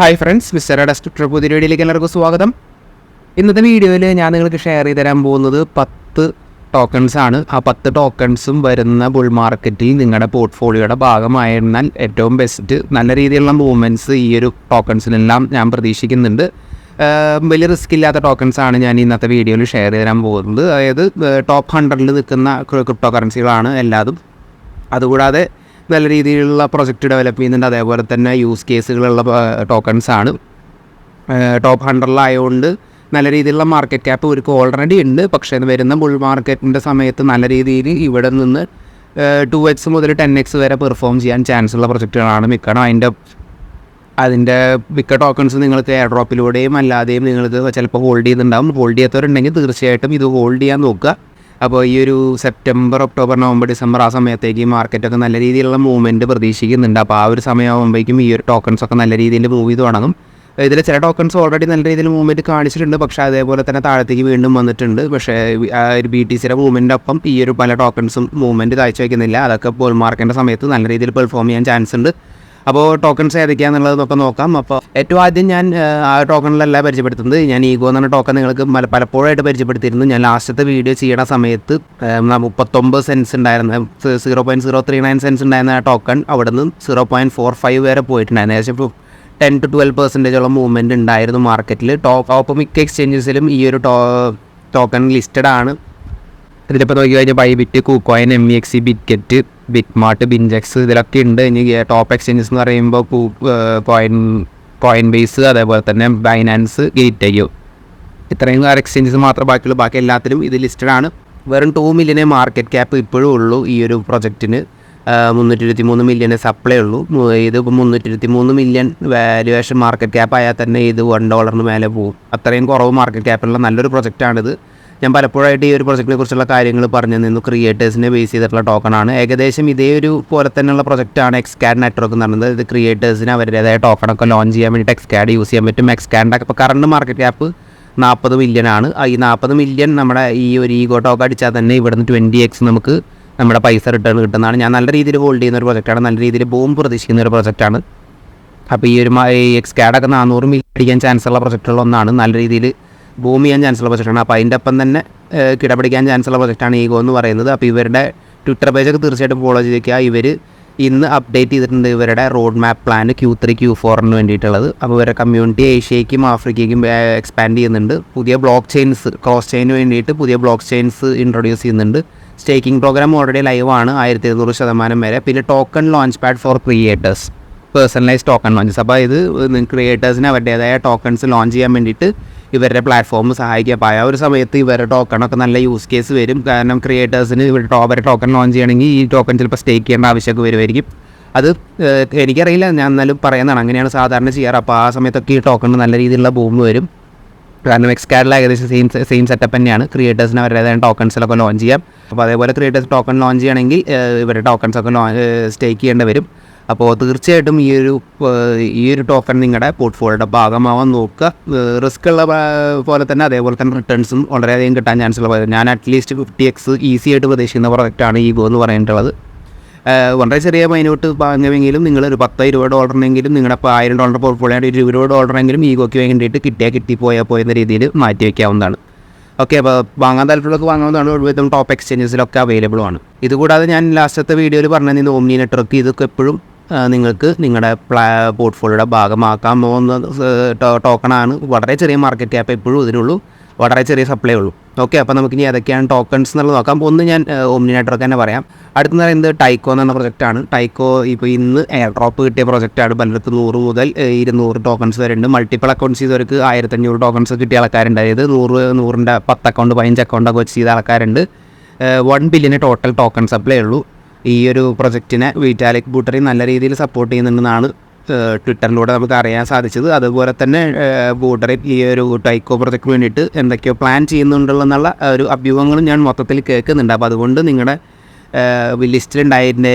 Hi friends mister ഡെസ്ട്രക്ടർ പുതിയ വീഡിയോയിലേക്ക് എല്ലാവർക്കും സ്വാഗതം. ഇന്നത്തെ വീഡിയോയിൽ ഞാൻ നിങ്ങൾക്ക് ഷെയർ ചെയ്ത് തരാൻ പോകുന്നത് പത്ത് ടോക്കൺസ് ആണ്. ആ പത്ത് ടോക്കൺസും വരുന്ന ബുൾ മാർക്കറ്റിൽ നിങ്ങളുടെ പോർട്ട്ഫോളിയോയുടെ ഭാഗമായിരുന്നാൽ ഏറ്റവും ബെസ്റ്റ് നല്ല രീതിയിലുള്ള മൂവ്മെന്റ്സ് ഈ ഒരു ടോക്കൺസിനെല്ലാം ഞാൻ പ്രതീക്ഷിക്കുന്നുണ്ട്. വലിയ റിസ്ക് ഇല്ലാത്ത ടോക്കൺസ് ആണ് ഞാൻ ഇന്നത്തെ വീഡിയോയിൽ ഷെയർ ചെയ്ത് തരാൻ പോകുന്നത്. അതായത് ടോപ്പ് ഹൺഡ്രഡിൽ നിൽക്കുന്ന ക്രിപ്റ്റോ കറൻസികളാണ് എല്ലാതും. അതുകൂടാതെ നല്ല രീതിയിലുള്ള പ്രൊജക്റ്റ് ഡെവലപ്പ് ചെയ്യുന്നുണ്ട്. അതേപോലെ തന്നെ യൂസ് കേസുകളുള്ള ടോക്കൺസ് ആണ്. ടോപ്പ് ഹൺഡ്രഡിലായതുകൊണ്ട് നല്ല രീതിയിലുള്ള മാർക്കറ്റ് ക്യാപ്പ് ഇവർക്ക് ഓൾറെഡി ഉണ്ട്. പക്ഷേ വരുന്ന ബുൾ മാർക്കറ്റിന്റെ സമയത്ത് നല്ല രീതിയിൽ ഇവിടെ നിന്ന് ടു എക്സ് മുതൽ ടെൻ എക്സ് വരെ പെർഫോം ചെയ്യാൻ ചാൻസ് ഉള്ള പ്രൊജക്റ്റുകളാണ് മിക്കണം അതിന്റെ അതിന്റെ മിക്ക ടോക്കൺസ് നിങ്ങൾക്ക് എയർ ഡ്രോപ്പിലൂടെയും അല്ലാതെയും നിങ്ങൾക്ക് ചിലപ്പോൾ ഹോൾഡ് ചെയ്യുന്നുണ്ടാവും. ഹോൾഡ് ചെയ്യാത്തവരുണ്ടെങ്കിൽ തീർച്ചയായിട്ടും ഇത് ഹോൾഡ് ചെയ്യാൻ നോക്കുക. അപ്പോൾ ഈ ഒരു സെപ്റ്റംബർ ഒക്ടോബർ നവംബർ ഡിസംബർ ആ സമയത്തേക്ക് മാർക്കറ്റൊക്കെ നല്ല രീതിയിലുള്ള മൂവ്മെന്റ് പ്രതീക്ഷിക്കുന്നുണ്ട്. അപ്പോൾ ആ ഒരു സമയമാകുമ്പോഴേക്കും ഈ ഒരു ടോക്കൺസ് ഒക്കെ നല്ല രീതിയിൽ മൂവ് ചെയ്ത് തുടങ്ങും ഇതിൽ ചില ടോക്കൺസ് ഓൾറെഡി നല്ല രീതിയിൽ മൂവ്മെന്റ് കാണിച്ചിട്ടുണ്ട്. പക്ഷേ അതേപോലെ തന്നെ താഴത്തേക്ക് വീണ്ടും വന്നിട്ടുണ്ട്. പക്ഷേ ആ ഒരു ബി ടി സിയുടെ മൂവ്മെന്റ് ഒപ്പം ഈ ഒരു പല ടോക്കൺസും മൂവ്മെന്റ് കാഴ്ചവെക്കുന്നില്ല അതൊക്കെ ബോൾ മാർക്കറ്റിന്റെ സമയത്ത് നല്ല രീതിയിൽ പെർഫോം ചെയ്യാൻ ചാൻസ് ഉണ്ട്. അപ്പോൾ ടോക്കൺസ് ഏതൊക്കെയാണെന്നുള്ളതൊക്കെ നോക്കാം. അപ്പോൾ ഏറ്റവും ആദ്യം ഞാൻ ആ, ടോക്കണിലല്ല പരിചയപ്പെടുത്തുന്നത്. ഞാൻ ഈഗോ എന്ന് ടോക്കൺ നിങ്ങൾക്ക് പല പലപ്പോഴായിട്ട് പരിചയപ്പെടുത്തിയിരുന്നു. ഞാൻ ലാസ്റ്റത്തെ വീഡിയോ ചെയ്യണ സമയത്ത് മുപ്പത്തൊമ്പത് സെൻസ് ഉണ്ടായിരുന്ന. Zero point zero three nine cents ഉണ്ടായിരുന്ന ആ ടോക്കൺ അവിടെ നിന്ന് സീറോ പോയിന്റ് ഫോർ ഫൈവ് വരെ പോയിട്ടുണ്ടായിരുന്നു. ഏകദേശം ടെൻ ടു ട്വൽവ് പെർസെന്റേജോളം മൂവ്മെന്റ് ഉണ്ടായിരുന്നു മാർക്കറ്റിൽ ടോപ്പ് ടോപ്പ് മിക്ക എക്സ്ചേഞ്ചസിലും ഈ ഒരു ടോ ടോക്കൺ ലിസ്റ്റഡ് ആണ്. ഇതിലിപ്പോൾ നോക്കി കഴിഞ്ഞാൽ Bybit KuCoin M E X C Bitget BitMart BingX ഇതിലൊക്കെ ഉണ്ട്. ഇനി ടോപ്പ് എക്സ്ചേഞ്ചസ് എന്ന് പറയുമ്പോൾ കോയിൻ കോയിൻ ബേസ് അതേപോലെ തന്നെ ബൈനാൻസ് ഗേറ്റ് ഇത്രയും എക്സ്ചേഞ്ചസ് മാത്രം ബാക്കിയുള്ളൂ. ബാക്കി എല്ലാത്തിലും ഇത് ലിസ്റ്റഡ് ആണ്. വെറും ടു മില്യനെ മാർക്കറ്റ് ക്യാപ്പ് ഇപ്പോഴും ഉള്ളൂ ഈ ഒരു പ്രൊജക്റ്റിന് മുന്നൂറ്റി ഇരുപത്തി മൂന്ന് മില്യനെ സപ്ലൈ ഉള്ളൂ. ഇത് മുന്നൂറ്റി ഇരുപത്തി മൂന്ന് മില്യൺ വാല്യുവേഷൻ മാർക്കറ്റ് ക്യാപ്പ് ആയാൽ തന്നെ ഇത് വൺ ഡോളറിന് മേലെ പോകും. അത്രയും കുറവ് മാർക്കറ്റ് ക്യാപ്പുള്ള നല്ലൊരു പ്രൊജക്റ്റാണിത് ഞാൻ പലപ്പോഴായിട്ട് ഈ ഒരു പ്രൊജക്റ്റിനെ കുറിച്ചുള്ള കാര്യങ്ങൾ പറഞ്ഞു നിന്ന്. ക്രിയേറ്റേഴ്സിനെ ബേസ് ചെയ്തിട്ടുള്ള ടോക്കണാണ് ഏകദേശം ഇതേ ഒരു പോലെ തന്നെയുള്ള പ്രൊജക്റ്റാണ് എക്സ്കാഡ് നെറ്റ്വർക്ക് എന്ന് പറയുന്നത്. ഇത് ക്രിയേറ്റേഴ്സിന് അവരുടേതായ ടോക്കണൊക്കെ ലോഞ്ച് ചെയ്യാൻ വേണ്ടിയിട്ട് എക്സ്കാഡ് യൂസ് ചെയ്യാൻ പറ്റും. എക്സ്കാഡിന്റെ ഇപ്പോൾ കറണ്ട് മാർക്കറ്റ് ക്യാപ്പ് നാൽപ്പത് മില്യൺ ആണ്. ഈ നാൽപ്പത് മില്യൺ നമ്മുടെ ഈ ഒരു ഈഗോ ടോക്ക് അടിച്ചാൽ തന്നെ ഇവിടുന്ന് ട്വന്റി എക്സ് നമുക്ക് നമ്മുടെ പൈസ റിട്ടേൺ കിട്ടുന്നതാണ്. ഞാൻ നല്ല രീതിയിൽ ഹോൾഡ് ചെയ്യുന്ന ഒരു പ്രൊജക്റ്റാണ് നല്ല രീതിയിൽ ബോംബ് പ്രതീക്ഷിക്കുന്ന ഒരു പ്രൊജക്റ്റാണ് അപ്പോൾ ഈ ഒരു എക്സ് കാഡൊക്കെ നാനൂറ് മില്യൺ അടിക്കാൻ ചാൻസ് ഉള്ള പ്രൊജക്റ്റുകൾ ഒന്നാണ്. നല്ല രീതിയിൽ ബൂം ചെയ്യാൻ ചാൻസ് ഉള്ള പ്രൊജക്റ്റാണ് അപ്പോൾ അതിന്റെ ഒപ്പം തന്നെ കിടപിടിക്കാൻ ഉള്ള പ്രൊജക്റ്റാണ് ഈഗോ എന്ന് പറയുന്നത്. അപ്പോൾ ഇവരുടെ ട്വിറ്റർ പേജൊക്കെ തീർച്ചയായിട്ടും ഫോളോ ചെയ്തിരിക്കുക. ഇവർ ഇന്ന് അപ്ഡേറ്റ് ചെയ്തിട്ടുണ്ട് ഇവരുടെ road map plan Q three Q ഫോറിന് വേണ്ടിയിട്ടുള്ളത്. അപ്പോൾ ഇവരുടെ കമ്മ്യൂണിറ്റി ഏഷ്യയ്ക്കും ആഫ്രിക്കയ്ക്കും എക്സ്പാൻഡ് ചെയ്യുന്നുണ്ട്. പുതിയ ബ്ലോക്ക് ചെയിൻസ് ക്രോസ് ചെയിന് വേണ്ടിയിട്ട് പുതിയ ബ്ലോക്ക് ചെയിൻസ് ഇൻട്രൊഡ്യൂസ് ചെയ്യുന്നുണ്ട്. സ്റ്റേക്കിംഗ് പ്രോഗ്രാം ഓൾറെഡി ലൈവ് ആണ് ആയിരത്തി ഇരുന്നൂറ് ശതമാനം വരെ. പിന്നെ token launch pad for creators personalise token launches അപ്പോൾ ഇത് ക്രിയേറ്റേഴ്സിന് അവരുടേതായ ടോക്കൺസ് ലോഞ്ച് ചെയ്യാൻ വേണ്ടിയിട്ട് ഇവരുടെ പ്ലാറ്റ്ഫോം സഹായിക്കുക അപ്പോൾ ആ ഒരു സമയത്ത് ഇവരുടെ ടോക്കണൊക്കെ നല്ല യൂസ് കേസ് വരും. കാരണം ക്രിയേറ്റേഴ്സിന് ഇവരുടെ അവരുടെ ടോക്കൺ ലോഞ്ച് ചെയ്യണമെങ്കിൽ ഈ ടോക്കൺ ചിലപ്പോൾ സ്റ്റേക്ക് ചെയ്യേണ്ട ആവശ്യമൊക്കെ വരുമായിരിക്കും. അത് എനിക്കറിയില്ല. ഞാൻ എന്നാലും പറയുന്നതാണ് അങ്ങനെയാണ് സാധാരണ ചെയ്യാറ്. അപ്പോൾ ആ സമയത്തൊക്കെ ഈ ടോക്കൺ നല്ല രീതിയിലുള്ള ബൂം വരും. കാരണം എക്സ്കാഡിൽ ഏകദേശം സെയിം സെയിം സെറ്റപ്പ് തന്നെയാണ്. ക്രിയേറ്റേഴ്സിന് അവരുടേതായ ടോക്കൺസിലൊക്കെ ലോഞ്ച് ചെയ്യാം. അപ്പോൾ അതേപോലെ ക്രിയേറ്റേഴ്സ് ടോക്കൺ ലോഞ്ച് ചെയ്യണമെങ്കിൽ ഇവരുടെ ടോക്കൺസൊക്കെ സ്റ്റേക്ക് ചെയ്യേണ്ടി വരും. അപ്പോൾ തീർച്ചയായിട്ടും ഈ ഒരു ഈ ഒരു ടോക്കൺ നിങ്ങളുടെ പോർട്ട്ഫോളിയോയുടെ ഭാഗമാവാൻ നോക്കുക. റിസ്ക് ഉള്ള പോലെ തന്നെ അതേപോലെ തന്നെ റിട്ടേൺസും വളരെയധികം കിട്ടാൻ ചാൻസ് ഉള്ള ഞാൻ അറ്റ്ലീസ്റ്റ് ഫിഫ്റ്റി എക്സ് ഈസി ആയിട്ട് പ്രതീക്ഷിക്കുന്ന പ്രൊഡക്റ്റാണ് ഈ ഗോ എന്ന് പറയേണ്ടത്. വളരെ ചെറിയ മൈനോട്ട് വാങ്ങുമെങ്കിലും നിങ്ങൾ ഒരു പത്ത് ഇരുപത് ഡോളറിനെങ്കിലും നിങ്ങളുടെ ഇപ്പോൾ ആയിരം ഡോളർ പോർട്ട്ഫോളിയോ ഒരു ഇരുപത് ഡോളറെങ്കിലും ഈഗോയ്ക്ക് വേണ്ടിയിട്ട് കിട്ടിയാൽ കിട്ടി പോയാൽ പോയെന്ന രീതിയിൽ മാറ്റി വയ്ക്കാവുന്നതാണ് ഓക്കെ അപ്പോൾ വാങ്ങാൻ താല്പര്യമൊക്കെ വാങ്ങാവുന്നതാണ് ഒരുവിധം ടോപ്പ് എക്സ്ചേഞ്ചസിലൊക്കെ അവൈലബിൾ ആണ്. ഇതുകൂടാതെ ഞാൻ ലാസ്റ്റത്തെ വീഡിയോയിൽ പറഞ്ഞത് ഓംനി നെറ്റ്വർക്ക് ഇതൊക്കെ എപ്പോഴും നിങ്ങൾക്ക് നിങ്ങളുടെ പ്ലാ പോർട്ട്ഫോളിയോയുടെ ഭാഗമാക്കാൻ പോകുന്ന ടോക്കണാണ് വളരെ ചെറിയ മാർക്കറ്റ് ക്യാപ്പ് എപ്പോഴും ഇതിനുള്ളൂ. വളരെ ചെറിയ സപ്ലൈ ഉള്ളൂ. ഓക്കെ അപ്പോൾ നമുക്ക് ഇനി ഏതൊക്കെയാണ് ടോക്കൺസ് എന്നുള്ളത് നോക്കാം. ഒന്ന് ഞാൻ ഓംനി നെറ്റ്വർക്ക് തന്നെ പറയാം. അടുത്ത പറയുന്നത് ടൈക്കോ എന്ന പ്രൊജക്റ്റാണ് ടൈക്കോ ഇപ്പോൾ ഇന്ന് എയർ ഡ്രോപ്പ് കിട്ടിയ പ്രൊജക്റ്റാണ് പലയിടത്ത് നൂറ് മുതൽ ഇരുന്നൂറ് ടോക്കൺസ് വരെ ഉണ്ട്. മൾട്ടിപ്പിൾ അക്കൗണ്ട്സ് ചെയ്തവർക്ക് ആയിരത്തഞ്ഞൂറ് ടോക്കൺസ് കിട്ടിയ ആൾക്കാരുണ്ട്. അതായത് നൂറ് നൂറിന്റെ പത്ത് അക്കൗണ്ട് പതിനഞ്ച് അക്കൗണ്ടൊക്കെ വെച്ച് ചെയ്ത ആൾക്കാരുണ്ട്. വൺ ബില്യന് ടോട്ടൽ ടോക്കൺ സപ്ലൈ ഉള്ളൂ. ഈ ഒരു പ്രൊജക്റ്റിനെ വീറ്റാലിക് ബൂട്ടറി നല്ല രീതിയിൽ സപ്പോർട്ട് ചെയ്യുന്നുണ്ടെന്നാണ് ട്വിറ്ററിലൂടെ നമുക്ക് അറിയാൻ സാധിച്ചത്. അതുപോലെ തന്നെ ബൂട്ടറി ഈ ഒരു ടൈക്കോ പ്രൊജക്റ്റിന് വേണ്ടിയിട്ട് എന്തൊക്കെയോ പ്ലാൻ ചെയ്യുന്നുണ്ടല്ലോ ഒരു അഭ്യൂഹങ്ങളും ഞാൻ മൊത്തത്തിൽ കേൾക്കുന്നുണ്ട്. അപ്പോൾ അതുകൊണ്ട് നിങ്ങളുടെ ലിസ്റ്റിൽ ഉണ്ടായിരിക്കുന്ന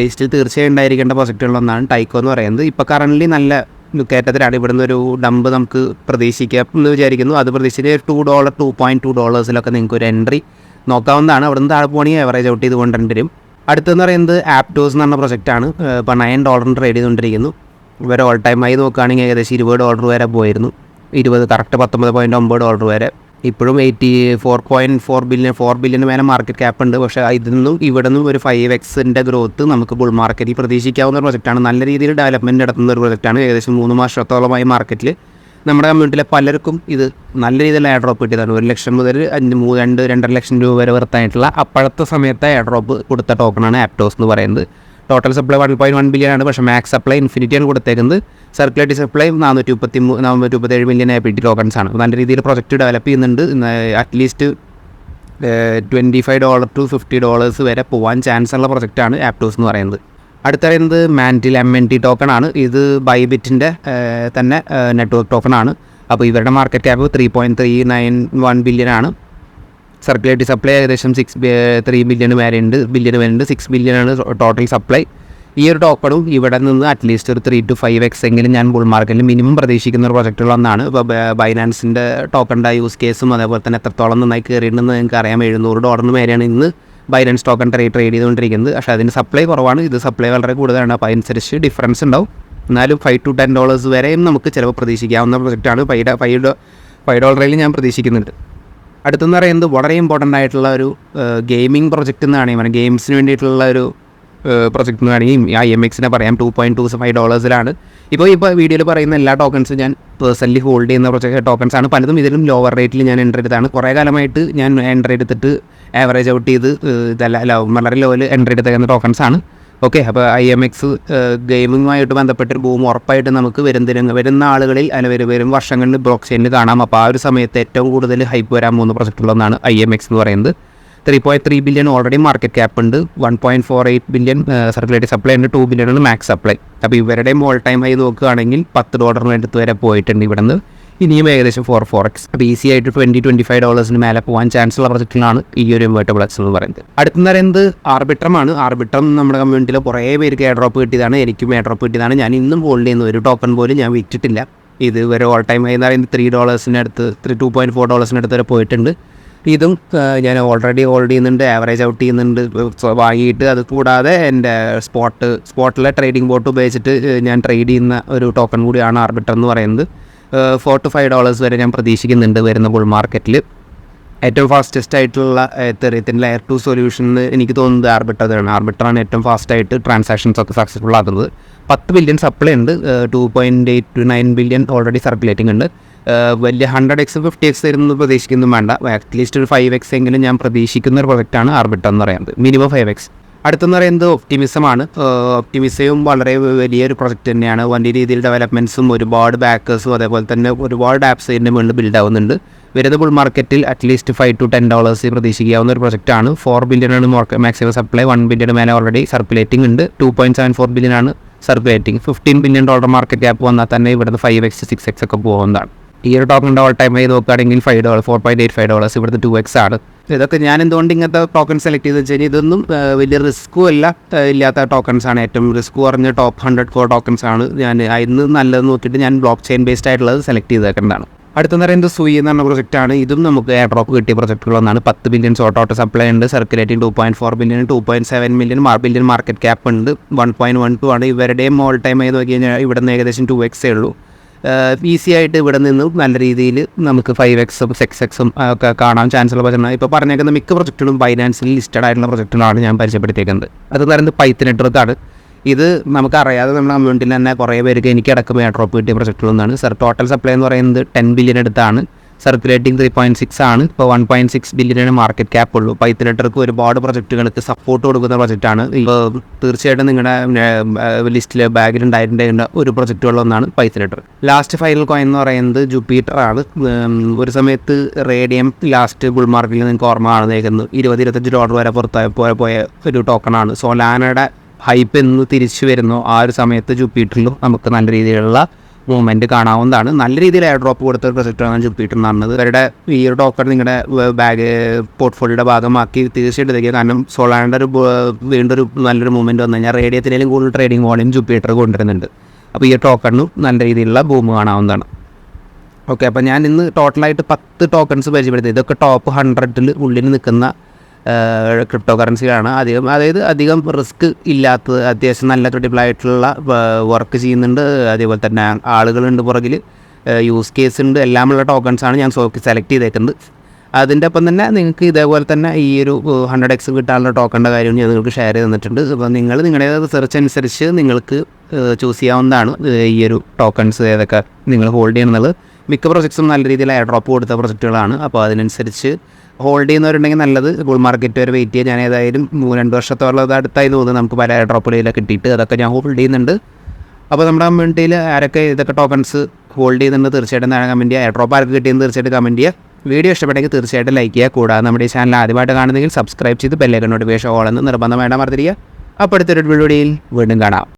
ലിസ്റ്റിൽ തീർച്ചയായും ഉണ്ടായിരിക്കേണ്ട പ്രൊജക്റ്റുകളൊന്നാണ് ടൈക്കോ എന്ന് പറയുന്നത്. ഇപ്പോൾ കറന്റ് നല്ല കയറ്റത്തിലാണ് ഇവിടുന്ന് ഒരു ഡമ്പ് നമുക്ക് പ്രതീക്ഷിക്കാം എന്ന് വിചാരിക്കുന്നു. അത് പ്രതീക്ഷിച്ച് two dollar two point two ഡോളേഴ്സിലൊക്കെ നിങ്ങൾക്ക് ഒരു എൻട്രി നോക്കാവുന്നതാണ്. അവിടുന്ന് താഴെ പോകണമെങ്കിൽ എവറേജ് ഔട്ട് ചെയ്ത് കൊണ്ടുവരേണ്ടി വരും അടുത്തെന്ന് പറയുന്നത് ആപ്റ്റോസ് എന്ന് പറഞ്ഞ പ്രൊജക്റ്റാണ് ഇപ്പോൾ നയൻ ഡോളറിന് ട്രേഡ് ചെയ്തുകൊണ്ടിരിക്കുന്നു. ഇവരെ ഓൾ ടൈം ആയി നോക്കുകയാണെങ്കിൽ ഏകദേശം ഇരുപത് ഡോളർ വരെ പോയിരുന്നു. ഇരുപത് കറക്റ്റ് പത്തൊമ്പത് പോയിന്റ് ഒമ്പത് ഡോളർ വരെ. ഇപ്പോഴും eighty four point four billion four billion മേലെ മാർക്കറ്റ് ക്യാപ്പ് ഉണ്ട്. പക്ഷേ ഇതിൽ നിന്നും ഇവിടെ നിന്നും ഒരു ഫൈവ് എക്സിന്റെ ഗ്രോത്ത് നമുക്ക് ബുൾ മാർക്കറ്റിൽ പ്രതീക്ഷിക്കാവുന്ന ഒരു പ്രൊജക്റ്റാണ് നല്ല രീതിയിൽ ഡെവലപ്മെന്റ് നടത്തുന്ന ഒരു പ്രൊജക്റ്റാണ് ഏകദേശം മൂന്ന് മാസത്തോളമായി മാർക്കറ്റിൽ നമ്മുടെ കമ്മ്യൂണിറ്റിയിലെ പലർക്കും ഇത് നല്ല രീതിയിൽ എയർ ഡ്രോപ്പ് കിട്ടിയതാണ്. ഒരു ലക്ഷം മുതൽ അഞ്ച് മൂന്ന് രണ്ട് രണ്ടര ലക്ഷം രൂപ വരെ വർത്തായിട്ടുള്ള അപ്പോഴത്തെ സമയത്തെ എയർ ഡ്രോപ്പ് കൊടുത്ത ടോക്കണാണ് ആപ്റ്റോസ് എന്ന് പറയുന്നത്. Total supply one point one billion ആണ്. പക്ഷേ മാക്സ് സപ്ലൈ ഇൻഫിനിറ്റിയാണ് കൊടുത്തേക്കുന്നത്. സർക്കുലേറ്റ് സപ്ലൈ നാനൂറ്റി മുപ്പത്തി മൂന്ന് നാനൂറ്റി മുപ്പത്തേഴ് മില്യൺ ടി ടോക്കൺസ് ആണ്. നല്ല രീതിയിൽ പ്രൊജക്റ്റ് ഡെവലപ്പ് ചെയ്യുന്നുണ്ട്. At least twenty five dollar to fifty dollars വരെ പോകാൻ ചാൻസ് ഉള്ള പ്രൊജക്റ്റാണ് ആപ്റ്റോസ് എന്ന് പറയുന്നത്. അടുത്ത പറയുന്നത് Mantle M N T token ആണ്. ഇത് ബൈബിറ്റിന്റെ തന്നെ നെറ്റ്വർക്ക് ടോക്കൺ ആണ്. അപ്പോൾ ഇവരുടെ market cap three point three nine one billion ആണ്. സർക്കുലേറ്ററി സപ്ലൈ ഏകദേശം സിക്സ് ത്രീ ബില്യൺ വരെ ഉണ്ട്. ബില്യൺ വരെ ഉണ്ട്. സിക്സ് ബില്യൺ ആണ് ടോട്ടൽ സപ്ലൈ ഈ ഒരു ടോക്കണും ഇവിടെ നിന്ന് അറ്റ്ലീസ്റ്റ് ഒരു ത്രീ ടു ഫൈവ് എക്സ് എങ്കിലും ഞാൻ ബുൾ മാർക്കറ്റിൽ മിനിമം പ്രതീക്ഷിക്കുന്ന ഒരു പ്രൊജക്റ്റുകളൊന്നാണ് ഇപ്പോൾ ബൈനാൻസിന്റെ ടോക്കണിന്റെ യൂസ് കേസും അതേപോലെ തന്നെ എത്രത്തോളം നന്നായി കയറിയിട്ടുണ്ടെന്ന് നിങ്ങൾക്ക് അറിയാം. എഴുന്നൂറ് ഡോളറിന് മേലെയാണ് ഇന്ന് ബൈനാൻസ് ടോക്കൺ ട്രേഡ് ട്രേഡ് ചെയ്തുകൊണ്ടിരിക്കുന്നത്. പക്ഷേ അതിന് സപ്ലൈ കുറവാണ്. ഇത് സപ്ലൈ വളരെ കൂടുതലാണ്. അപ്പോൾ അതനുസരിച്ച് ഡിഫറൻസ് ഉണ്ടാവും. എന്നാലും ഫൈവ് ടു ടെൻ ഡോളേഴ്സ് വരെയും നമുക്ക് ചിലപ്പോൾ പ്രതീക്ഷിക്കാവുന്ന പ്രൊജക്റ്റാണ് ഫൈവ് ഫൈവ് ഫൈവ് ഡോളറിൽ ഞാൻ പ്രതീക്ഷിക്കുന്നുണ്ട്. അടുത്തെന്ന് പറയുന്നത് വളരെ ഇമ്പോർട്ടന്റ് ആയിട്ടുള്ള ഒരു ഗെയിമിംഗ് പ്രൊജക്റ്റ് എന്നാണ്. പറയാം ഗെയിംസിന് വേണ്ടിയിട്ടുള്ള ഒരു പ്രൊജക്റ്റ് എന്ന് വേണമെങ്കിൽ ഐ എം എക്സിനെ പറയാം. ടു പോയിന്റ് ടു ഫൈവ് ഡോളേഴ്സിലാണ് ഇപ്പോൾ ഇപ്പോൾ വീഡിയോയിൽ പറയുന്ന എല്ലാ ടോക്കൺസും ഞാൻ പേഴ്സണലി ഹോൾഡ് ചെയ്യുന്ന പ്രൊജക്ട് ടോക്കൺസ് ആണ്. പലതും ഇതിലും ലോവർ റേറ്റിൽ ഞാൻ എന്റർ ചെയ്തതാണ് കുറേ കാലമായിട്ട് ഞാൻ എന്റർ എടുത്തിട്ട് ആവറേജ് ഔട്ട് ചെയ്ത് ഇതെല്ലാം വളരെ ലോയിൽ എന്റർ എടുത്തേക്കുന്ന ടോക്കൺസ് ആണ്. ഓക്കെ അപ്പോൾ ഐ എം എക്സ് ഗെയിമിങ്ങുമായിട്ട് ബന്ധപ്പെട്ടൊരു ഭൂമി ഉറപ്പായിട്ട് നമുക്ക് വരുന്ന വരുന്ന ആളുകളിൽ അല്ല വരും വരും വർഷങ്ങളിൽ ബ്ലോക്ക് ചെയിനിൽ കാണാം. അപ്പോൾ ആ ഒരു സമയത്ത് ഏറ്റവും കൂടുതൽ ഹൈപ്പ് വരാൻ പോകുന്ന പ്രൊജക്റ്റുള്ളതാണ് ഐ എം എക്സ് എന്ന് പറയുന്നത്. Three point three billion already market cap ഉണ്ട്. One point four eight billion circulatory supply ഉണ്ട്. ടു ബില്യൺ ആണ് മാക്സ് സപ്ലൈ അപ്പോൾ ഇവരുടെയും ഓൾ ടൈം ആയി നോക്കുകയാണെങ്കിൽ പത്ത് ഡോളറിന് അടുത്ത് വരെ പോയിട്ടുണ്ട് ഇവിടെ നിന്ന് ഇനിയും ഏകദേശം ഫോർ ഫോർ എക്സ് അപ്പോൾ ഈസി ആയിട്ട് ട്വന്റി ട്വന്റി ഫൈവ് ഡോളേഴ്സിന് മേലെ പോകാൻ ചാൻസ് ഉള്ള പ്രൊജക്റ്റിലാണ് ഈ ഒരു ഇൻവേർട്ടബിൾ എക്സ് എന്ന് പറയുന്നത്. അടുത്തെന്ന് പറയുന്നത് ആർബിട്രമാണ് ആർബിട്രം നമ്മുടെ കമ്മ്യൂണിറ്റിയിൽ കുറേ പേർക്ക് എയർ ഡ്രോപ്പ് കിട്ടിയതാണ്. എനിക്കും എയർ ഡ്രോപ്പ് കിട്ടിയതാണ്. ഞാൻ ഇന്നും ഹോൾഡ് ചെയ്യുന്ന ഒരു ടോക്കൺ പോലും ഞാൻ വിറ്റിട്ടില്ല. ഇത് വരെ ഓൾ ടൈം ആയി എന്ന് പറയുന്നത് ത്രീ ഡോളേഴ്സിന് അടുത്ത് ത്രീ ടു പോയിന്റ് ഫോർ ഡോളേഴ്സിന് അടുത്ത് വരെ പോയിട്ടുണ്ട്. ഇതും ഞാൻ ഓൾറെഡി ഹോൾഡ് ചെയ്യുന്നുണ്ട് ആവറേജ് ഔട്ട് ചെയ്യുന്നുണ്ട് വാങ്ങിയിട്ട് അത് കൂടാതെ എന്റെ സ്പോട്ട് സ്പോട്ടിലെ ട്രേഡിംഗ് ബോട്ട് ഉപയോഗിച്ചിട്ട് ഞാൻ ട്രേഡ് ചെയ്യുന്ന ഒരു ടോക്കൺ കൂടിയാണ് ആർബിറ്റർ എന്ന് പറയുന്നത്. ഫോർ ടു ഫൈവ് ഡോളേഴ്സ് വരെ ഞാൻ പ്രതീക്ഷിക്കുന്നുണ്ട് വരുന്ന ബുൾ മാർക്കറ്റിൽ ഏറ്റവും ഫാസ്റ്റസ്റ്റ് ആയിട്ടുള്ള എത്തറിയത്തിന്റെ ലെയർ ടു സൊല്യൂഷൻ എനിക്ക് തോന്നുന്നത് ആർബിറ്റർ തന്നെയാണ് ആർബിറ്ററാണ് ഏറ്റവും ഫാസ്റ്റായിട്ട് ട്രാൻസാക്ഷൻസ് ഒക്കെ സക്സസ്ഫുൾ ആകുന്നത് പത്ത് ബില്യൺ സപ്ലൈ ഉണ്ട് two point eight two nine billion already circulating ഉണ്ട്. വലിയ ഹൺഡ്രഡ് എക്സ് ഫിഫ്റ്റി എക്സ് തരുന്നത് പ്രതീക്ഷിക്കുന്നു വേണ്ട. അറ്റ്ലീസ്റ്റ് ഒരു ഫൈവ് എക്സ് എങ്കിലും ഞാൻ പ്രതീക്ഷിക്കുന്ന ഒരു പ്രൊഡക്റ്റാണ് ആർബിട്ട എന്ന് പറയുന്നത്. മിനിമം ഫൈവ് എക്സ് അടുത്തെന്ന് പറയുന്നത് ഒപ്റ്റിമിസമാണ് ഒപ്റ്റിമിസയും വളരെ വലിയൊരു പ്രൊജക്റ്റ് തന്നെയാണ്. വലിയ രീതിയിൽ ഡെവലപ്മെന്റ്സും ഒരുപാട് ബാക്കേഴ്സും അതേപോലെ തന്നെ ഒരുപാട് ആപ്സ് ഇതിന്റെ മുകളിൽ ബിൽഡ് ആവുന്നുണ്ട്. വരുന്ന ബുൾ മാർക്കറ്റിൽ at least five to ten dollars പ്രതീക്ഷിക്കാവുന്ന ഒരു പ്രൊജക്റ്റാണ് ഫോർ ബില്യൺ ആണ് മാക്സിമം സപ്ലൈ വൺ ബില്യൺ മേലെ ഓൾറെഡി സർക്കുലേറ്റിംഗ് ഉണ്ട്. Two point seven four billion ആണ് circulating fifteen billion dollar market cap വന്നാൽ തന്നെ ഇവിടുന്ന് ഫൈവ് എക്സ് സിക്സ് എക്സ് ഒക്കെ പോകുന്നതാണ്. ഈ ഒരു ടോക്കണിന്റെ ഓൾ ടൈം ആയി നോക്കുകയാണെങ്കിൽ five dollar four point eight five dollars ഇവിടുത്തെ ടു എക്സ് ആണ്. ഇതൊക്കെ ഞാൻ എന്തുകൊണ്ട് ഇങ്ങനത്തെ ടോക്കൺ സെലക്ട് ചെയ്തെന്ന് കഴിഞ്ഞാൽ ഇതൊന്നും വലിയ റിസ്ക്കും അല്ല ഇല്ലാത്ത ടോക്കൺസ് ആണ്. ഏറ്റവും റിസ്ക് കുറഞ്ഞ ടോപ്പ് ഹൺഡ്രഡ് കോർ ടോക്കൺസ് ആണ് ഞാൻ അതിന് നല്ലത് നോക്കിയിട്ട് ഞാൻ ബ്ലോക്ക് ചെയിൻ ബേസ്ഡ് ആയിട്ടുള്ളത് സെലക്ട് ചെയ്തേക്കുന്നതാണ്. അടുത്തെന്ന് പറയുന്നത് സൂയി എന്ന് പറഞ്ഞ പ്രൊജക്റ്റ് ആണ്. ഇതും നമുക്ക് എയർ ഡ്രോപ്പ് കിട്ടിയ പ്രൊജക്റ്റുകളൊന്നാണ് പത്ത് ബില്യൺ സോട്ട് ഔട്ട് സപ്ലൈ ഉണ്ട് circulating two point four billion two point seven million billion market cap ഉണ്ട് വൺ പോയിന്റ് വൺ ടു ആണ്. ഇവരുടെയും ഓൾ ടൈം ആയി നോക്കി കഴിഞ്ഞാൽ ഇവിടെ നിന്ന് ഏകദേശം ടു എക്സേ ഉള്ളൂ. ഈസി ആയിട്ട് ഇവിടെ നിന്ന് നല്ല രീതിയിൽ നമുക്ക് ഫൈവ് എക്സും സിക്സ് എക്സും ഒക്കെ കാണാൻ ചാൻസ് ഉള്ള പ്രൊജക്റ്റാണ് ഇപ്പോൾ പറഞ്ഞേക്കുന്ന മിക്ക പ്രൊജക്റ്റുകളും ബൈനാൻസിൽ ലിസ്റ്റഡ് ആയിട്ടുള്ള പ്രൊജക്റ്റുകളാണ് ഞാൻ പരിചയപ്പെടുത്തിയേക്കുന്നത്. അത് പറയുന്നത് പൈത്ത് നെറ്റ്വർക്കാണ് ഇത് നമുക്കറിയാതെ നമ്മുടെ കമ്മ്യൂണിറ്റിയിൽ തന്നെ കുറേ പേർക്ക് എനിക്ക് അടക്കം ഡ്രോപ്പ് കിട്ടിയ പ്രൊജക്റ്റുകളൊന്നാണ് സർ ടോട്ടൽ സപ്ലൈ എന്ന് പറയുന്നത് ടെൻ ബില്യൺ അടുത്താണ്. സർക്കുലേറ്റിംഗ് ത്രീ പോയിന്റ് സിക്സ് ആണ്. ഇപ്പോൾ വൺ പോയിന്റ് സിക്സ് ബില്യനാണ് മാർക്കറ്റ് ക്യാപ്പ് ഉള്ളൂ. പൈത്ത് ലെറ്റർക്ക് ഒരുപാട് പ്രൊജക്റ്റുകൾക്ക് സപ്പോർട്ട് കൊടുക്കുന്ന പ്രൊജക്റ്റാണ് ഇപ്പോൾ തീർച്ചയായിട്ടും നിങ്ങളുടെ ലിസ്റ്റിൽ ബാഗിൽ ഉണ്ടായിട്ടുള്ള ഒരു പ്രൊജക്റ്റുകളൊന്നാണ് Pyth letter last final coin എന്ന് പറയുന്നത് ജൂപ്പിറ്റർ ആണ്. ഒരു സമയത്ത് റേഡിയം ലാസ്റ്റ് ബുൾ മാർക്കറ്റിൽ നിങ്ങൾക്ക് ഓർമ്മ കാണുന്നേക്കുന്നു ഇരുപത് ഇരുപത്തഞ്ച് ഡോളർ വരെ പുറത്തായ പോയ ഒരു ടോക്കണാണ് സോലാനയുടെ ഹൈപ്പ് എന്ന് തിരിച്ചു വരുന്നു. ആ ഒരു സമയത്ത് ജൂപ്പിറ്ററിലും നമുക്ക് നല്ല രീതിയിലുള്ള മൂവ്മെന്റ് കാണാവുന്നതാണ്. നല്ല രീതിയിൽ എയർ ഡ്രോപ്പ് കൊടുത്ത പ്രൊജക്റ്റാണ് ജുപ്പിറ്റർ എന്ന് പറഞ്ഞത്. ഇവരുടെ ഈ ഒരു ടോക്കൺ നിങ്ങളുടെ ബാഗ് പോർട്ട്ഫോളിയോയുടെ ഭാഗമാക്കി തീർച്ചയായിട്ടും ഇതൊക്കെ കാരണം സോളാറിന്റെ ഒരു വീണ്ടും ഒരു നല്ലൊരു മൂവ്മെന്റ് വന്നു കഴിഞ്ഞാൽ റേഡിയത്തിലും കൂടുതൽ ട്രേഡിംഗ് വോളിയം ജുപ്പിറ്റർ കൊണ്ടുവരുന്നുണ്ട്. അപ്പോൾ ഈ ടോക്കണിനും നല്ല രീതിയിലുള്ള ബൂം കാണാവുന്നതാണ്. ഓക്കെ അപ്പോൾ ഞാൻ ഇന്ന് ടോട്ടലായിട്ട് പത്ത് ടോക്കൺസ് പരിചയപ്പെടുത്തി. ഇതൊക്കെ ടോപ്പ് ഹൺഡ്രഡിൽ ഉള്ളിൽ നിൽക്കുന്ന ക്രിപ്റ്റോ കറൻസികളാണ് അധികം അതായത് അധികം റിസ്ക് ഇല്ലാത്തത് അത്യാവശ്യം നല്ല ക്രെഡിബിൾ ആയിട്ടുള്ള വർക്ക് ചെയ്യുന്നുണ്ട്. അതേപോലെ തന്നെ ആളുകളുണ്ട് പുറകിൽ. യൂസ് കേസ് ഉണ്ട്. എല്ലാമുള്ള ടോക്കൺസാണ് ഞാൻ സെലക്ട് ചെയ്തേക്കുന്നത്. അതിന്റെ ഒപ്പം തന്നെ നിങ്ങൾക്ക് ഇതേപോലെ തന്നെ ഈ ഒരു ഹൺഡ്രഡ് എക്സ് കിട്ടാനുള്ള ടോക്കണിന്റെ കാര്യം ഞാൻ നിങ്ങൾക്ക് ഷെയർ ചെയ്ത് തന്നിട്ടുണ്ട്. അപ്പോൾ നിങ്ങൾ നിങ്ങളുടെ റിസർച്ച് അനുസരിച്ച് നിങ്ങൾക്ക് ചൂസ് ചെയ്യാവുന്നതാണ് ഈ ഒരു ടോക്കൺസ് ഏതൊക്കെ നിങ്ങൾ ഹോൾഡ് ചെയ്യണമെന്നുള്ളത് മിക്ക പ്രൊജക്ട്സും നല്ല രീതിയിൽ എയർ ഡ്രോപ്പ് കൊടുത്ത പ്രൊജക്റ്റുകളാണ് അപ്പോൾ അതിനനുസരിച്ച് ഹോൾഡ് ചെയ്യുന്നവരുണ്ടെങ്കിൽ നല്ലത്. ബുൾ മാർക്കറ്റ് വരെ വെയിറ്റ് ചെയ്യാൻ ഞാൻ ഏതായാലും രണ്ട് വർഷത്തോളം അത് അടുത്തായി തോന്നുന്നു. നമുക്ക് പല ഡ്രോപ്പുകളിലൊക്കെ കിട്ടിയിട്ട് അതൊക്കെ ഞാൻ ഹോൾഡ് ചെയ്യുന്നുണ്ട്. അപ്പോൾ നമ്മുടെ കമ്മ്യൂണിറ്റിയിൽ ആരൊക്കെ ഇതൊക്കെ ടോക്കൺസ് ഹോൾഡ് ചെയ്യുന്നുണ്ട് തീർച്ചയായിട്ടും കമന്റ് ചെയ്യുക. ഡ്രോപ്പ് ആർക്ക് കിട്ടിയെന്ന് തീർച്ചയായിട്ടും കമന്റ് ചെയ്യുക. വീഡിയോ ഇഷ്ടപ്പെട്ടെങ്കിൽ തീർച്ചയായിട്ടും ലൈക്ക് ചെയ്യുക. കൂടാതെ നമ്മുടെ ഈ ചാനൽ ആദ്യമായിട്ട് കാണുന്നെങ്കിൽ സബ്സ്ക്രൈബ് ചെയ്ത് ബെല്ലൈക്കൺ നോട്ടിഫിക്കേഷൻ ഓൺ എന്ന് നിർബന്ധമായിട്ട് മറന്നിരിക്കുക. അപ്പോൾ അടുത്തൊരു വീഡിയോയിൽ വീണ്ടും കാണാം.